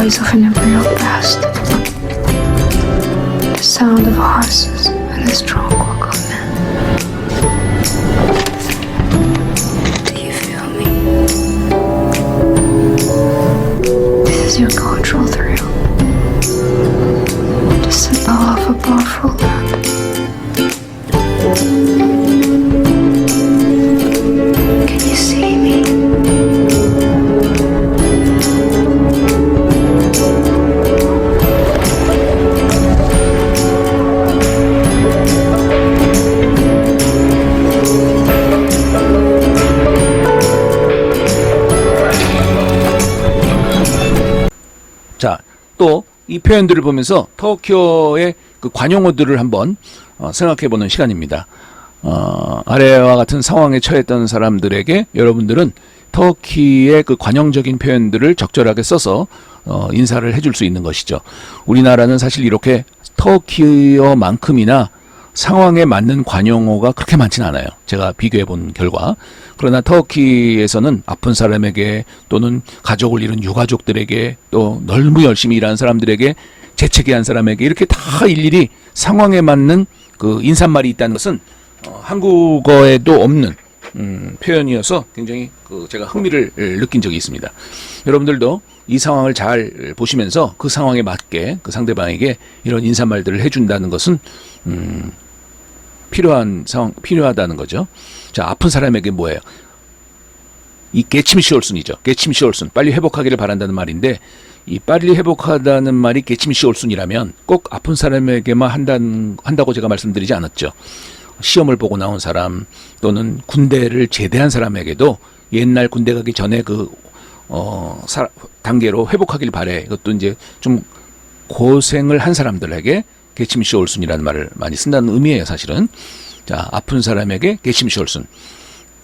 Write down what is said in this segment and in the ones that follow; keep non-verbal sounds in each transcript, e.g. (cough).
always living in real past. The sound of horses and the strong walk of men. Do you feel me? This is your cultural thrill. To symbol of a powerful 이 표현들을 보면서 터키어의 그 관용어들을 한번 어, 생각해보는 시간입니다. 어, 아래와 같은 상황에 처했던 사람들에게 여러분들은 터키의 그 관용적인 표현들을 적절하게 써서 어, 인사를 해줄 수 있는 것이죠. 우리나라는 사실 이렇게 터키어만큼이나 상황에 맞는 관용어가 그렇게 많지는 않아요. 제가 비교해 본 결과. 그러나 터키에서는 아픈 사람에게 또는 가족을 잃은 유가족들에게 또 너무 열심히 일하는 사람들에게 재채기 한 사람에게 이렇게 다 일일이 상황에 맞는 그 인사말이 있다는 것은 어, 한국어에도 없는 음, 표현이어서 굉장히 그 제가 흥미를 느낀 적이 있습니다. 여러분들도 이 상황을 잘 보시면서 그 상황에 맞게 그 상대방에게 이런 인사말들을 해준다는 것은 음, 필요한 상황 필요하다는 거죠. 자 아픈 사람에게 뭐예요? 이 개침 시올순이죠. 개침 시올순 빨리 회복하기를 바란다는 말인데 이 빨리 회복하다는 말이 개침 시올순이라면 꼭 아픈 사람에게만 한다는 한다고 제가 말씀드리지 않았죠. 시험을 보고 나온 사람 또는 군대를 제대한 사람에게도 옛날 군대 가기 전에 그 어, 사, 단계로 회복하길 바래. 이것도 이제 좀 고생을 한 사람들에게 개침시 올순이라는 말을 많이 쓴다는 의미예요, 사실은. 자, 아픈 사람에게 개침시 올순.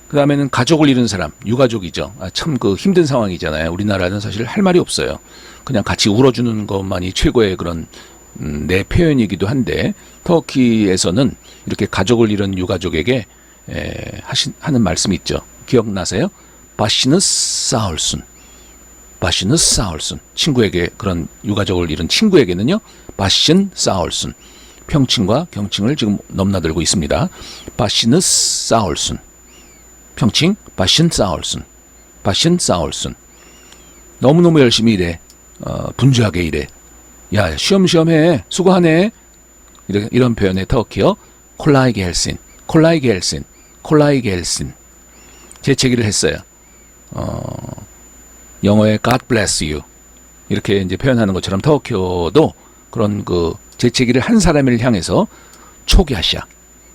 그 다음에는 가족을 잃은 사람, 유가족이죠. 아, 참 그 힘든 상황이잖아요. 우리나라는 사실 할 말이 없어요. 그냥 같이 울어주는 것만이 최고의 그런 음, 내 표현이기도 한데 터키에서는 이렇게 가족을 잃은 유가족에게 에, 하신, 하는 말씀이 있죠. 기억나세요? 바시는 싸울순. 바시는 싸울순. 친구에게 그런 유가족을 잃은 친구에게는요. 바신 싸울순. 평칭과 경칭을 지금 넘나들고 있습니다. 바시는 싸울순. 평칭 바신 싸울순. 바신 싸울순. 너무너무 열심히 일해. 어, 분주하게 일해. 야, 쉬엄쉬엄 해. 수고하네. 이런, 이런 표현의 터키어 콜라이 겔신, 콜라이 겔신, 콜라이 겔신. 재채기를 했어요. 어, 영어의 God bless you. 이렇게 이제 표현하는 것처럼 터키어도 그런 그 재채기를 한 사람을 향해서 초기하샤,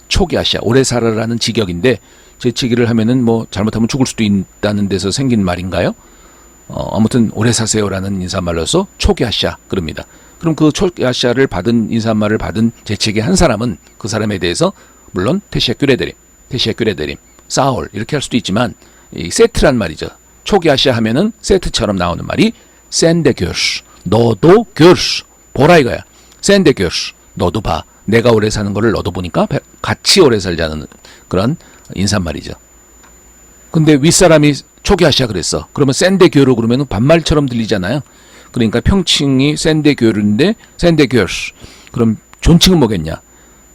초기하샤, 오래 살아라는 직역인데 재채기를 하면은 뭐 잘못하면 죽을 수도 있다는 데서 생긴 말인가요? 어, 아무튼 오래 사세요라는 인사말로서 초기하샤 그럽니다. 그럼 그 초기하샤를 받은 인사말을 받은 재채기 한 사람은 그 사람에 대해서 물론 테시아큐레데림, 테시아큐레데림, 싸올 이렇게 할 수도 있지만 이 세트란 말이죠. 초기하샤 하면은 세트처럼 나오는 말이 샌데교스, 너도 교스, 보라 이거야. 샌데교스, 너도 봐. 내가 오래 사는 거를 너도 보니까 같이 오래 살자는 그런 인사말이죠. 근데 윗사람이 초기하샤 그랬어. 그러면 샌데교로 그러면 반말처럼 들리잖아요. 그러니까 평칭이 샌데교르인데 샌데교스. 그럼 존칭은 뭐겠냐?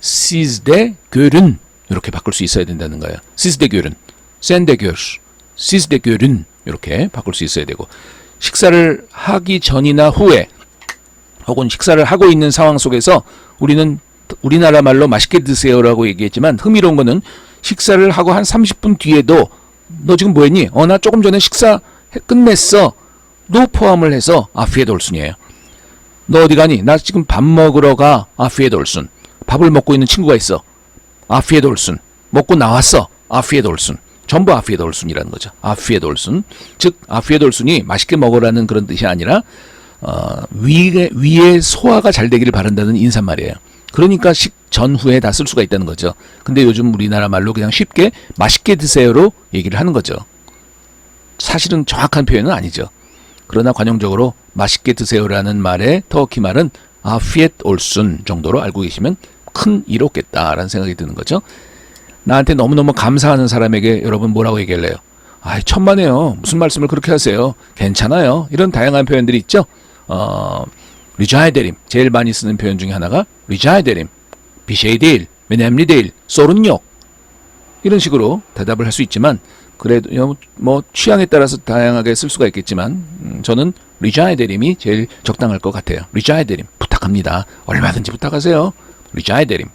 시즈데교른 이렇게 바꿀 수 있어야 된다는 거예요. 시즈데교른, 샌데교스, 시즈데교른 이렇게 바꿀 수 있어야 되고 식사를 하기 전이나 후에 혹은 식사를 하고 있는 상황 속에서 우리는 우리나라 말로 맛있게 드세요라고 얘기했지만 흥미로운 거는 식사를 하고 한 30분 뒤에도 너 지금 뭐 했니? 어, 나 조금 전에 식사 해- 끝냈어. 도 포함을 해서 아피에 돌순이에요. 너 어디 가니? 나 지금 밥 먹으러 가. 아피에 돌순. 밥을 먹고 있는 친구가 있어. 아피에 돌순. 먹고 나왔어. 아피에 돌순. 전부 아피에 돌순이라는 거죠. 아피에 돌순. 즉 아피에 돌순이 맛있게 먹으라는 그런 뜻이 아니라 어, 위에 위에 소화가 잘 되기를 바란다는 인사말이에요. 그러니까 식 전후에 다 쓸 수가 있다는 거죠. 근데 요즘 우리나라 말로 그냥 쉽게 맛있게 드세요로 얘기를 하는 거죠. 사실은 정확한 표현은 아니죠. 그러나 관용적으로 맛있게 드세요라는 말의 터키 말은 아피엣 올순 정도로 알고 계시면 큰일 없겠다라는 생각이 드는 거죠. 나한테 너무너무 감사하는 사람에게 여러분 뭐라고 얘기할래요? 아이 천만에요. 무슨 말씀을 그렇게 하세요? 괜찮아요. 이런 다양한 표현들이 있죠. 어, 리자이 데림 제일 많이 쓰는 표현 중에 하나가 리자이 데림 비쉐이 데일 메넴리 데일 소른요 이런 식으로 대답을 할 수 있지만 그래도 요- 뭐 취향에 따라서 다양하게 쓸 수가 있겠지만 음, 저는 리자이 데림이 제일 적당할 것 같아요. 리자이 데림 부탁합니다. 얼마든지 부탁하세요. 리자이 데림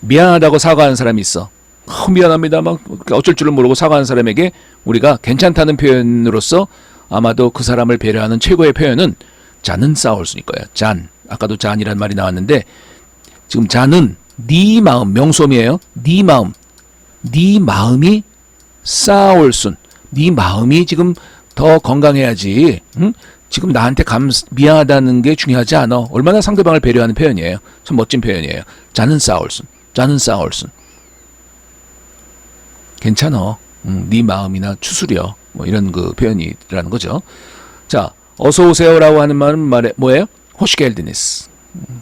미안하다고 사과하는 사람이 있어. 어, 미안합니다. 막 어쩔 줄을 모르고 사과하는 사람에게 우리가 괜찮다는 표현으로서 아마도 그 사람을 배려하는 최고의 표현은 잔은 싸울수일 거예요. 잔. 아까도 잔이란 말이 나왔는데 지금 잔은 네 마음 명소미예요. 네 마음. 네 마음이 쌓아올 순. 네 마음이 지금 더 건강해야지. 응? 지금 나한테 감 미안하다는 게 중요하지 않아. 얼마나 상대방을 배려하는 표현이에요. 참 멋진 표현이에요. 자는 쌓아올 순. 자는 쌓아올 순. 괜찮어. 음, 네 마음이나 추스려. 뭐 이런 그 표현이라는 거죠. 자, 어서 오세요라고 하는 말은 말에 뭐예요? 호시겔드니스.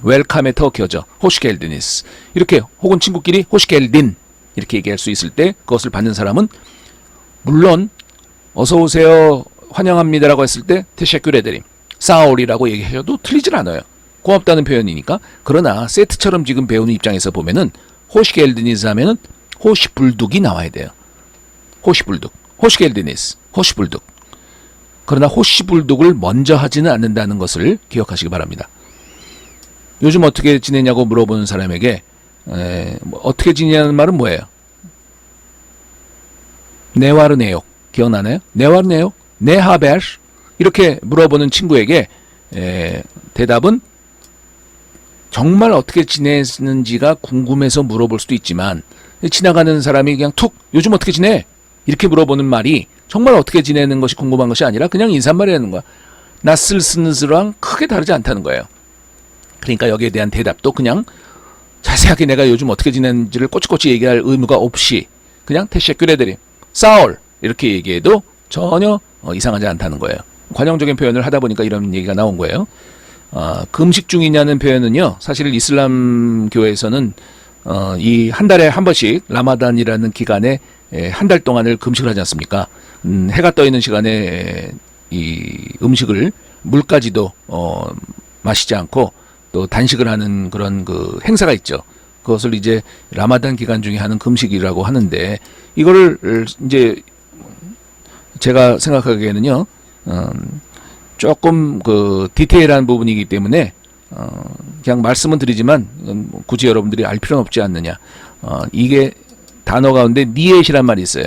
웰컴의 터키어죠. 호시겔드니스. 이렇게 혹은 친구끼리 호시겔딘 이렇게 얘기할 수 있을 때 그것을 받는 사람은 물론 어서 오세요 환영합니다라고 했을 때 테셰큐레드림 사오리라고 얘기하셔도 틀리질 않아요. 고맙다는 표현이니까 그러나 세트처럼 지금 배우는 입장에서 보면은 호시겔드니스 하면은 호시불둑이 나와야 돼요. 호시불둑 호시겔드니스 호시불둑 그러나 호시불둑을 먼저 하지는 않는다는 것을 기억하시기 바랍니다. 요즘 어떻게 지내냐고 물어보는 사람에게 에, 뭐 어떻게 지내냐는 말은 뭐예요? 네와르네요. 기억나나요? 네와르네요. 네하베르 이렇게 물어보는 친구에게 에, 대답은 정말 어떻게 지내는지가 궁금해서 물어볼 수도 있지만 지나가는 사람이 그냥 툭 요즘 어떻게 지내? 이렇게 물어보는 말이 정말 어떻게 지내는 것이 궁금한 것이 아니라 그냥 인사말이라는 거야. 수랑 크게 다르지 않다는 거예요. 그러니까 여기에 대한 대답도 그냥 자세하게 내가 요즘 어떻게 지내는지를 꼬치꼬치 얘기할 의무가 없이 그냥 테셰큐레들이 싸울 이렇게 얘기해도 전혀 어, 이상하지 않다는 거예요. 관용적인 표현을 하다 보니까 이런 얘기가 나온 거예요. 어, 금식 중이냐는 표현은요. 사실 이슬람교에서는 어, 이 한 달에 한 번씩 라마단이라는 기간에 한 달 동안을 금식을 하지 않습니까? 음, 해가 떠 있는 시간에 에, 이 음식을 물까지도 어, 마시지 않고 또 단식을 하는 그런 그 행사가 있죠. 그것을 이제 라마단 기간 중에 하는 금식이라고 하는데 이거를 이제 제가 생각하기에는요. 음, 조금 그 디테일한 부분이기 때문에 어, 그냥 말씀은 드리지만 뭐 굳이 여러분들이 알 필요는 없지 않느냐. 어, 이게 단어 가운데 니엣이란 말이 있어요.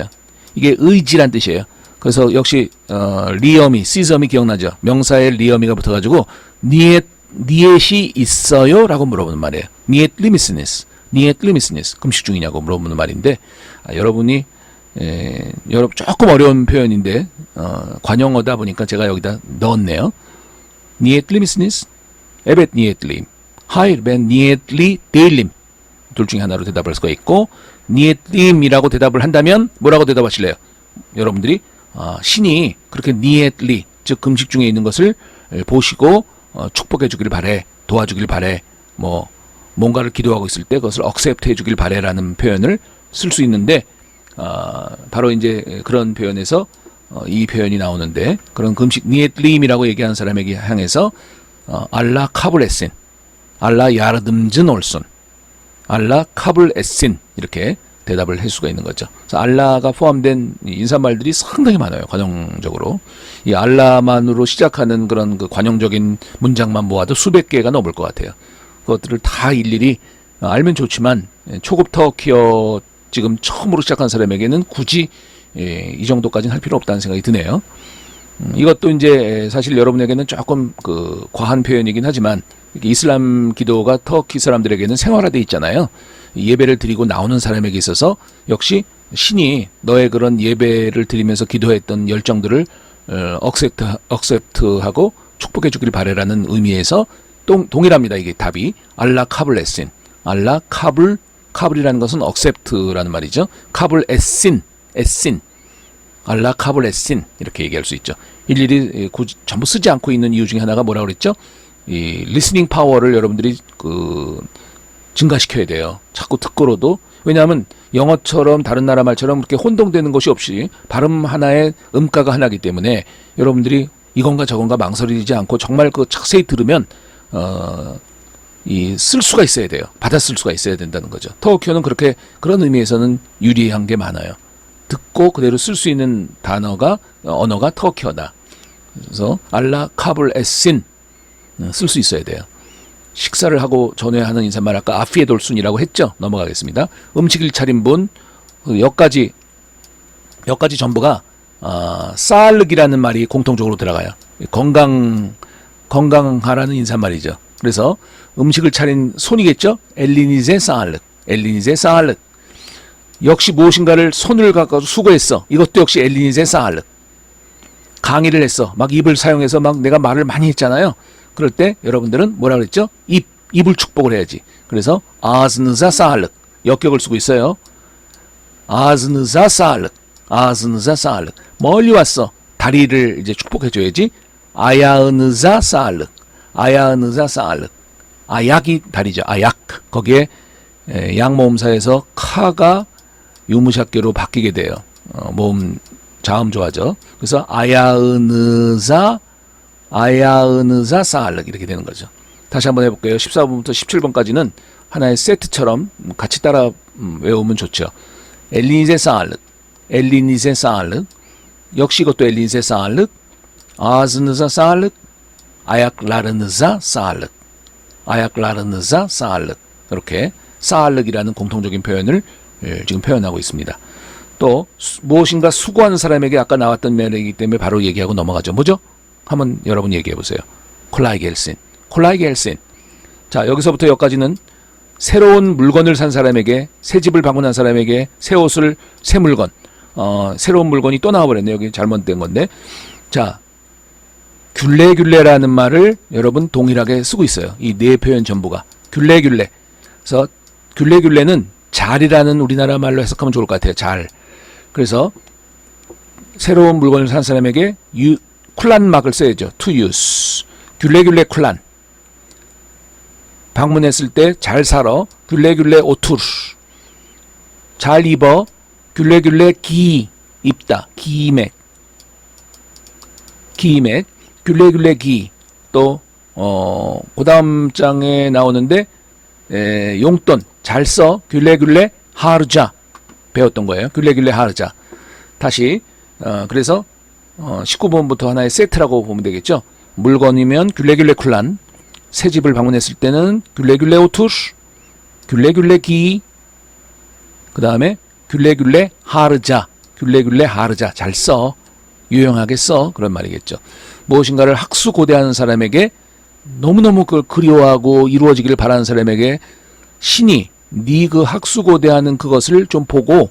이게 의지란 뜻이에요. 그래서 역시 어, 리어미, 시섬이 기억나죠. 명사에 리어미가 붙어가지고 니엣 니엣이 있어요 라고 물어보는 말이에요. 니엣 리미스니스, 니엣 리미스니스 금식 중이냐고 물어보는 말인데 아, 여러분이 에, 여러분 조금 어려운 표현인데 어, 관용어다 보니까 제가 여기다 넣었네요. 니엣 리미스니스, 에벳 니엣 림, 하일 벤 니엣 리 데일림 둘 중에 하나로 대답할 수가 있고 니엣 림이라고 대답을 한다면 뭐라고 대답하실래요? 여러분들이 아, 신이 그렇게 니엣 리, 즉 금식 중에 있는 것을 보시고 어, 축복해 주길 바래, 도와주길 바래, 뭐 뭔가를 기도하고 있을 때 그것을 억셉트 해 주길 바래라는 표현을 쓸 수 있는데 아, 바로 이제 그런 표현에서 어, 이 표현이 나오는데 그런 금식 니엣림이라고 얘기하는 사람에게 향해서 어, 알라 카블 에신, 알라 야르듬즌 올순, 알라 카블 에신 이렇게 대답을 할 수가 있는 거죠. 그래서 알라가 포함된 이 인사말들이 상당히 많아요. 관용적으로 이 알라만으로 시작하는 그런 그 관용적인 문장만 모아도 수백 개가 넘을 것 같아요. 그것들을 다 일일이 알면 좋지만 예, 초급 터키어 지금 처음으로 시작한 사람에게는 굳이 예, 이 정도까지는 할 필요 없다는 생각이 드네요. 음, 이것도 이제 사실 여러분에게는 조금 그 과한 표현이긴 하지만 이슬람 기도가 터키 사람들에게는 생활화돼 있잖아요. 예배를 드리고 나오는 사람에게 있어서 역시 신이 너의 그런 예배를 드리면서 기도했던 열정들을 어, 억셉트 억셉트하고 축복해 주길 바래라는 의미에서 동, 동일합니다. 이게 답이 알라 카블 에신 알라 카블 카블이라는 것은 억셉트라는 말이죠. 카블 에신 에신 알라 카블 에신 이렇게 얘기할 수 있죠. 일일이 굳이 전부 쓰지 않고 있는 이유 중에 하나가 뭐라고 그랬죠? 이 리스닝 파워를 여러분들이 그 증가시켜야 돼요. 자꾸 듣고로도 왜냐하면 영어처럼 다른 나라 말처럼 그렇게 혼동되는 것이 없이 발음 하나에 음가가 하나이기 때문에 여러분들이 이건가 저건가 망설이지 않고 정말 그 자세히 들으면 어, 이 쓸 수가 있어야 돼요. 받아 쓸 수가 있어야 된다는 거죠. 터키어는 그렇게 그런 의미에서는 유리한 게 많아요. 듣고 그대로 쓸 수 있는 단어가 어, 언어가 터키어다. 그래서 알라 카블 에신 어, 쓸 수 있어야 돼요. 식사를 하고 전에 하는 인사말 아까 아피에 돌순이라고 했죠. 넘어가겠습니다. 음식을 차린 분그 여기까지 여기까지 전부가 어, 쌀르기라는 말이 공통적으로 들어가요. 건강 건강하라는 인사말이죠. 그래서 음식을 차린 손이겠죠. 엘리니제 쌀르, 엘리니제 쌀르. 역시 무엇인가를 손을 갖고 수고했어. 이것도 역시 엘리니제 쌀르. 강의를 했어. 막 입을 사용해서 막 내가 말을 많이 했잖아요. 그럴 때 여러분들은 뭐라 그랬죠? 입, 입을 축복을 해야지. 그래서 아즈느자 사할륵 역격을 쓰고 있어요. 아즈느자 사할륵 아즈느자 사할륵 멀리 왔어. 다리를 이제 축복해줘야지. 아야느자 사할륵 아야느자 사할륵 아약이 다리죠. 아약 거기에 에, 양모음사에서 카가 유무샷계로 바뀌게 돼요. 어, 모음 자음 좋아져. 그래서 아야느자 아야은의사 사알렉 이렇게 되는 거죠. 다시 한번 해볼게요. 14번부터 17번까지는 하나의 세트처럼 같이 따라 음, 외우면 좋죠. 엘리니제 사알렉, 엘리니제 사알렉, 역시 이것도 엘리니제 사알렉, 아즈느자 사알렉, 아약라르느자 사알렉, 아약라르느자 사알렉 이렇게 사알렉이라는 공통적인 표현을 예, 지금 표현하고 있습니다. 또 수- 무엇인가 수고하는 사람에게 아까 나왔던 면이기 때문에 바로 얘기하고 넘어가죠. 뭐죠? 한번 여러분 얘기해 보세요. 콜라이겔신, 콜라이겔신. 자 여기서부터 여기까지는 새로운 물건을 산 사람에게 새 집을 방문한 사람에게 새 옷을 새 물건, 어, 새로운 물건이 또 나와버렸네 여기 잘못된 건데. 자 귤레귤레라는 말을 여러분 동일하게 쓰고 있어요. 이 네 표현 전부가 귤레귤레. 그래서 귤레귤레는 잘이라는 우리나라 말로 해석하면 좋을 것 같아요. 잘. 그래서 새로운 물건을 산 사람에게 유, 쿨란 막을 써야죠. to use. 귤레귤레 쿨란. 방문했을 때 잘 살아. 귤레귤레 오투르. 잘 입어. 귤레귤레 기 입다. 기맥. 기맥. 귤레귤레 기. 또 어, 그 다음 장에 나오는데 에, 용돈 잘 써. 귤레귤레 하르자. 배웠던 거예요. 귤레귤레 하르자. 다시 어, 그래서 어, 19번부터 하나의 세트라고 보면 되겠죠. 물건이면 귤레귤레 쿨란, 새 집을 방문했을 때는 귤레귤레 오투르, 귤레귤레 기, 그 다음에 귤레귤레 하르자, 귤레귤레 하르자 잘 써, 유용하게 써 그런 말이겠죠. 무엇인가를 학수고대하는 사람에게 너무너무 그걸 그리워하고 이루어지기를 바라는 사람에게 신이 네 그 학수고대하는 그것을 좀 보고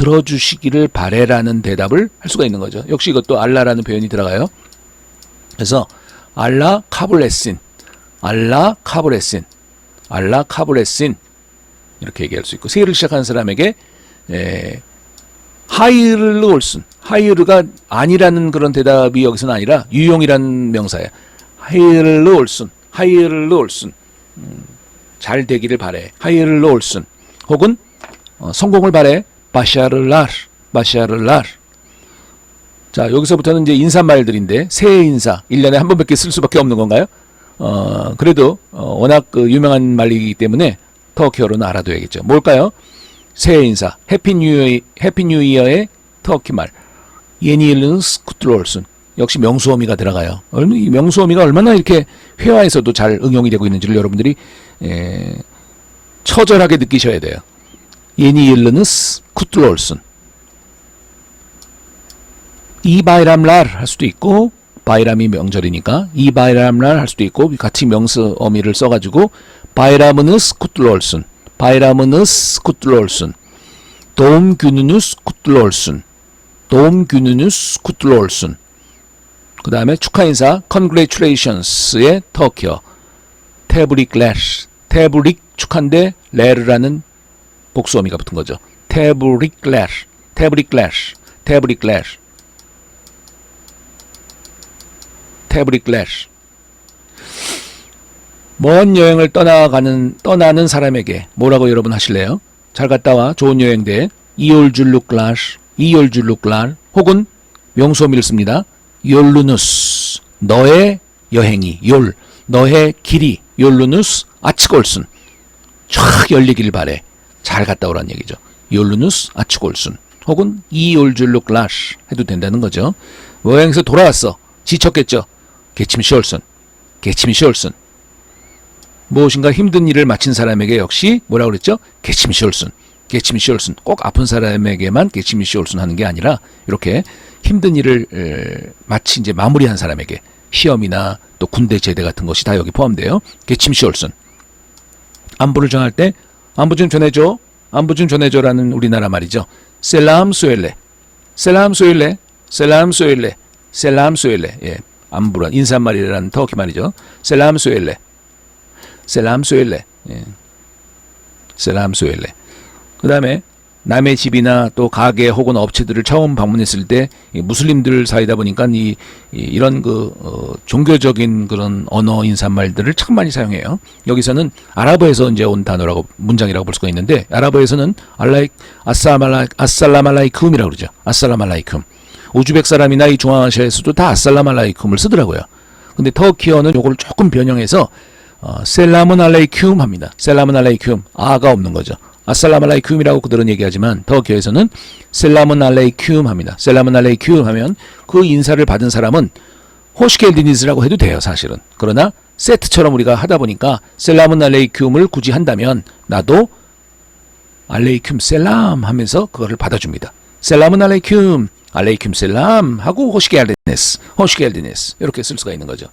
들어주시기를 바래라는 대답을 할 수가 있는 거죠. 역시 이것도 알라라는 표현이 들어가요. 그래서 알라 카블레신, 알라 카블레신, 알라 카블레신 이렇게 얘기할 수 있고 세일을 시작하는 사람에게 에, 하이르 올슨, 하이르가 아니라는 그런 대답이 여기서는 아니라 유용이라는 명사예요. 하이르 올슨, 하이르 올슨, 음, 잘 되기를 바래. 하이르 올슨, 혹은 어, 성공을 바래. 바샤르랄, 바샤르랄. 자, 여기서부터는 이제 인사말들인데, 새해 인사, 1년에 한 번밖에 쓸 수밖에 없는 건가요? 어, 그래도, 어, 워낙 그 유명한 말이기 때문에 터키어로는 알아둬야겠죠. 뭘까요? 새해 인사, 해피 뉴, 해피 뉴 이어의 터키 말. 예니일은 스쿠트롤슨. 역시 명수어미가 들어가요. 이 명수어미가 얼마나 이렇게 회화에서도 잘 응용이 되고 있는지를 여러분들이, 에, 처절하게 느끼셔야 돼요. Yılınız kutlu olsun. 이 바이람랄 할 수도 있고 바이람이 명절이니까 이 바이람랄 할 수도 있고 같이 명스 어미를 써가지고 바이람은스 olsun. 바이람은스 olsun. doğum gününüz kutlu olsun. 그 다음에 축하 인사 congratulations의 터키어 테브릭 레르 테브릭 축한데 레르라는 복수어미가 붙은 거죠. 테브릭레르, 테브릭레르, 테브릭레르, 테브릭레르. 먼 여행을 떠나가는 떠나는 사람에게 뭐라고 여러분 하실래요? 잘 갔다 와 좋은 여행 돼. 이올줄룩랄, 이올줄룩랄 혹은 명수어미를 씁니다. 욜루누스 너의 여행이 욜 너의 길이 욜루누스 아츠골순 쫙 열리길 바래 잘 갔다 오란 얘기죠 욜루누스 아츠골순 혹은 이올줄룩 라시 해도 된다는 거죠 여행에서 돌아왔어 지쳤겠죠 개침 시올순 개침 시올순 무엇인가 힘든 일을 마친 사람에게 역시 뭐라고 그랬죠? 개침 시올순. 개침 시올순. 꼭 아픈 사람에게만 개침 시올순 하는 게 아니라 이렇게 힘든 일을 에, 마치 이제 마무리한 사람에게 시험이나 또 군대 제대 같은 것이 다 여기 포함돼요. 개침 시올순. 안부를 정할 때 안부 좀 전해줘. 안부 좀 전해줘라는 우리나라 말이죠. 셀람 수엘레. 셀람 수엘레. 셀람 수엘레. 셀람 수엘레. 예. 안부란 인사말이라는 터키 말이죠. 셀람 수엘레. 셀람 수엘레. 예. 셀람 수엘레. 그 다음에 남의 집이나 또 가게 혹은 업체들을 처음 방문했을 때이 무슬림들 사이다 보니까 이, 이, 런그 어, 종교적인 그런 언어 인사말들을 참 많이 사용해요. 여기서는 아랍어에서 이제 온 단어라고 문장이라고 볼 수가 있는데 아랍어에서는 알라이 아싸말라 아살라말라이쿰이라고 그러죠. 아살라말라이쿰. 우즈벡 사람이나 이 중앙아시아에서도 다 아살라말라이쿰을 쓰더라고요. 근데 터키어는 요걸 조금 변형해서 어, 셀라문 알레이쿰 합니다. 셀라문 알레이쿰 아가 없는 거죠. 아살람 알레이쿰이라고 그들은 얘기하지만 터키에서는 셀라문 알레이쿰 합니다. 셀라문 알레이쿰 하면 그 인사를 받은 사람은 호시켈디니즈라고 해도 돼요, 사실은. 그러나 세트처럼 우리가 하다 보니까 셀라문 알레이쿰을 굳이 한다면 나도 알레이쿰 셀람 하면서 그거를 받아줍니다. 셀라문 알레이쿰, 알레이쿰 셀람 하고 호시켈디니스, 호시켈디니스 이렇게 쓸 수가 있는 거죠.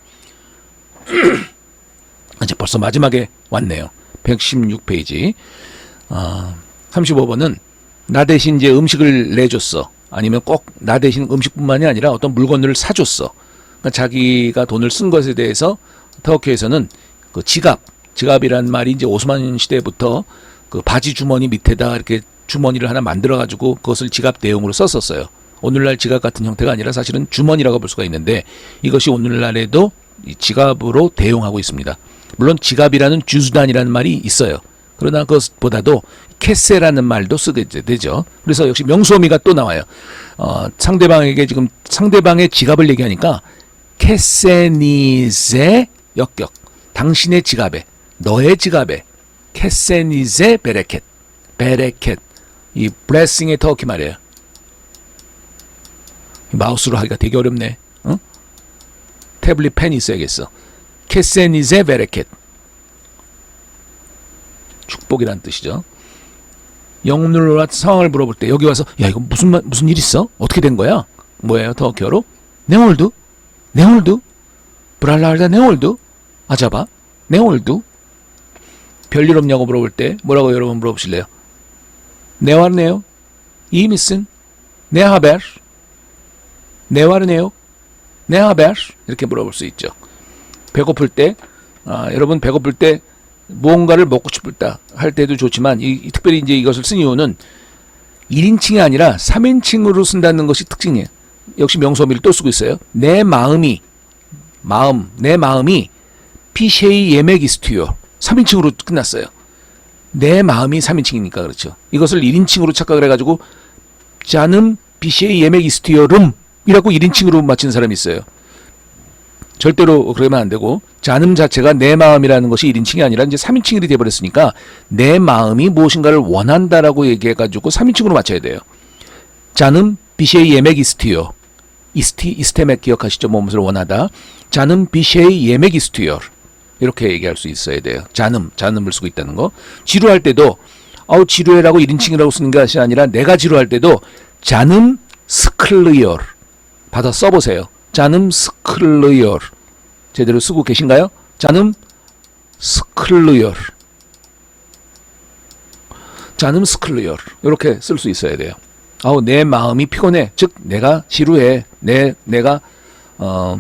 (clears throat) 이제 벌써 마지막에 왔네요. 116페이지. 아, 35번은 나 대신 이제 음식을 내줬어. 아니면 꼭 나 대신 음식뿐만이 아니라 어떤 물건을 사줬어. 그러니까 자기가 돈을 쓴 것에 대해서 터키에서는 그 지갑, 지갑이란 말이 이제 오스만 시대부터 그 바지 주머니 밑에다 이렇게 주머니를 하나 만들어 가지고 그것을 지갑 대용으로 썼었어요. 오늘날 지갑 같은 형태가 아니라 사실은 주머니라고 볼 수가 있는데 이것이 오늘날에도 이 지갑으로 대용하고 있습니다. 물론 지갑이라는 주수단이라는 말이 있어요. 그러나 그것보다도 캐세라는 말도 쓰게 되죠. 그래서 역시 명수어미가 또 나와요. 어, 상대방에게 지금 상대방의 지갑을 얘기하니까 캐세니제 역격. 당신의 지갑에, 너의 지갑에 캐세니제 베레켓. 베레켓. 이 블레싱의 터키 말이에요. 마우스로 하기가 되게 어렵네. 어? 태블릿 펜이 있어야겠어. 캐세니제 베레켓. 축복이라는 뜻이죠. 영문으로 상황을 물어볼 때 여기 와서 야 이거 무슨 말- 무슨 일 있어? 어떻게 된 거야? 뭐예요? 터키어로? 네올두? 네올두? 브랄라르다 네올두? 아자바? 네올두? 별일 없냐고 물어볼 때 뭐라고 여러분 물어보실래요? 네와르네요? 이미슨? 네하베르? 네와르네요? 네하베르? 이렇게 물어볼 수 있죠. 배고플 때 아, 여러분 배고플 때 무언가를 먹고 싶다 할 때도 좋지만 이, 이 특별히 이제 이것을 쓴 이유는 1인칭이 아니라 3인칭으로 쓴다는 것이 특징이에요. 역시 명소미를 또 쓰고 있어요. 내 마음이 마음 내 마음이 피쉐이 예메기스튜요 3인칭으로 끝났어요. 내 마음이 3인칭이니까 그렇죠. 이것을 1인칭으로 착각을 해가지고 자는 피쉐이 예메기스튜요름이라고 1인칭으로 맞힌 사람이 있어요. 절대로 그러면 안 되고 잔음 자체가 내 마음이라는 것이 1인칭이 아니라 이제 3인칭이 돼 버렸으니까 내 마음이 무엇인가를 원한다라고 얘기해 가지고 3인칭으로 맞춰야 돼요. 잔음 비셰이 예맥이스티요. 이스티 이스테맥 기억하시죠? 무엇을 원하다. 잔음 비셰이 예맥이스티요. 이렇게 얘기할 수 있어야 돼요. 잔음 잔음을 쓰고 있다는 거. 지루할 때도 아우 지루해라고 1인칭이라고 쓰는 것이 아니라 내가 지루할 때도 잔음 스클리얼 받아 써보세요. 잔음 스클리얼 제대로 쓰고 계신가요? 잔음 스클리얼 잔음 스클리얼 이렇게 쓸 수 있어야 돼요. 아우 내 마음이 피곤해. 즉 내가 지루해. 내 내가 어,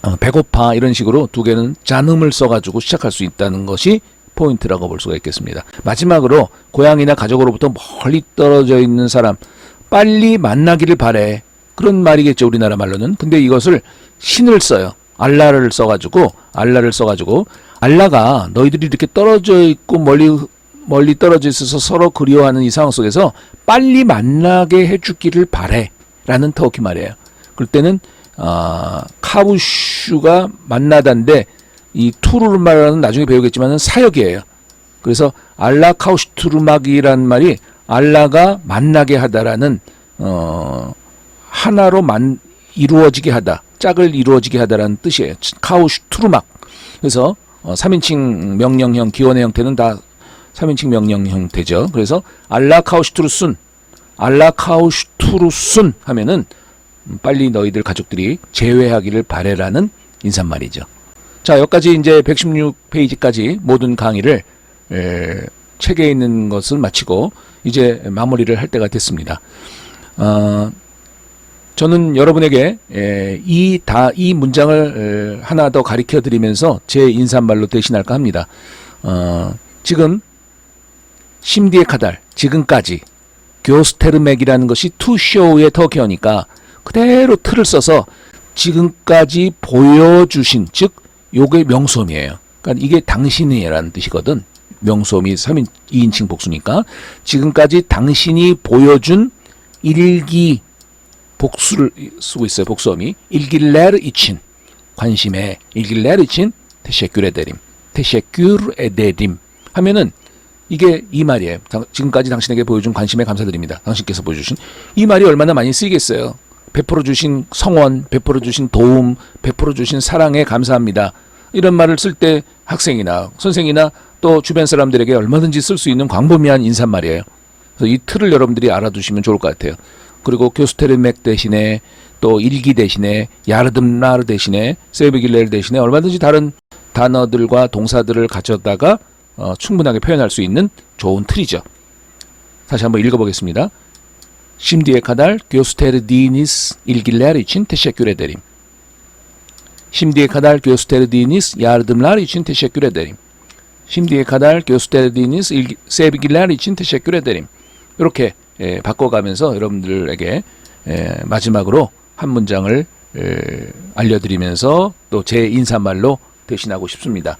어, 배고파 이런 식으로 두 개는 잔음을 써가지고 시작할 수 있다는 것이 포인트라고 볼 수가 있겠습니다. 마지막으로 고향이나 가족으로부터 멀리 떨어져 있는 사람 빨리 만나기를 바래. 그런 말이겠죠 우리나라 말로는. 근데 이것을 신을 써요. 알라를 써가지고 알라를 써가지고 알라가 너희들이 이렇게 떨어져 있고 멀리 멀리 떨어져 있어서 서로 그리워하는 이 상황 속에서 빨리 만나게 해주기를 바래라는 터키 말이에요. 그럴 때는 아, 카우슈가 만나다인데 이 투르마라는 나중에 배우겠지만은 사역이에요. 그래서 알라 카우슈투르막이란 말이 알라가 만나게 하다라는 어 하나로 만 이루어지게 하다, 짝을 이루어지게 하다라는 뜻이에요. 카우슈투르막. 그래서 어, 3인칭 명령형 기원의 형태는 다 3인칭 명령 형태죠. 그래서 알라 카우슈투르순, 알라 카우슈투르순 하면은 음, 빨리 너희들 가족들이 제외하기를 바래라는 인사말이죠. 자, 여기까지 이제 116페이지까지 모든 강의를 에, 책에 있는 것을 마치고 이제 마무리를 할 때가 됐습니다. 어, 저는 여러분에게 에, 이다 이 문장을 에, 하나 더 가르쳐 드리면서 제 인사말로 대신할까 합니다. 어, 지금 심디의 카달 지금까지 교스테르맥이라는 것이 투쇼의 터키어니까 그대로 틀을 써서 지금까지 보여주신 즉 요게 명소음이에요. 그러니까 이게 당신이라는 뜻이거든. 명소음이 3인 2인칭 복수니까 지금까지 당신이 보여준 일기 복수를 쓰고 있어요. 복수음이 일길레르 이친 관심에 일길레르 이친 테셰큐레데림 테셰큐르 에데림 하면은 이게 이 말이에요. 당- 지금까지 당신에게 보여준 관심에 감사드립니다. 당신께서 보여주신 이 말이 얼마나 많이 쓰이겠어요. 베풀어 주신 성원, 베풀어 주신 도움, 베풀어 주신 사랑에 감사합니다. 이런 말을 쓸 때 학생이나 선생이나 또 주변 사람들에게 얼마든지 쓸 수 있는 광범위한 인사말이에요. 그래서 이 틀을 여러분들이 알아두시면 좋을 것 같아요. 그리고 교스테르맥 대신에 또 일기 대신에 야르듬나르 대신에 세베길레르 대신에 얼마든지 다른 단어들과 동사들을 가져다가 어, 충분하게 표현할 수 있는 좋은 틀이죠. 다시 한번 읽어보겠습니다. 심디에 카달 교스테르디니스 일길레르친 테셰큐레데림 심디에 카달 교스테르디니스 야르듬라리친 테셰큐레데림 심디에 카달 교스테르디니스 일기- 세비길라리친 테셰큐레데림 이렇게 예, 바꿔가면서 여러분들에게 예, 마지막으로 한 문장을 예, 알려드리면서 또 제 인사말로 대신하고 싶습니다.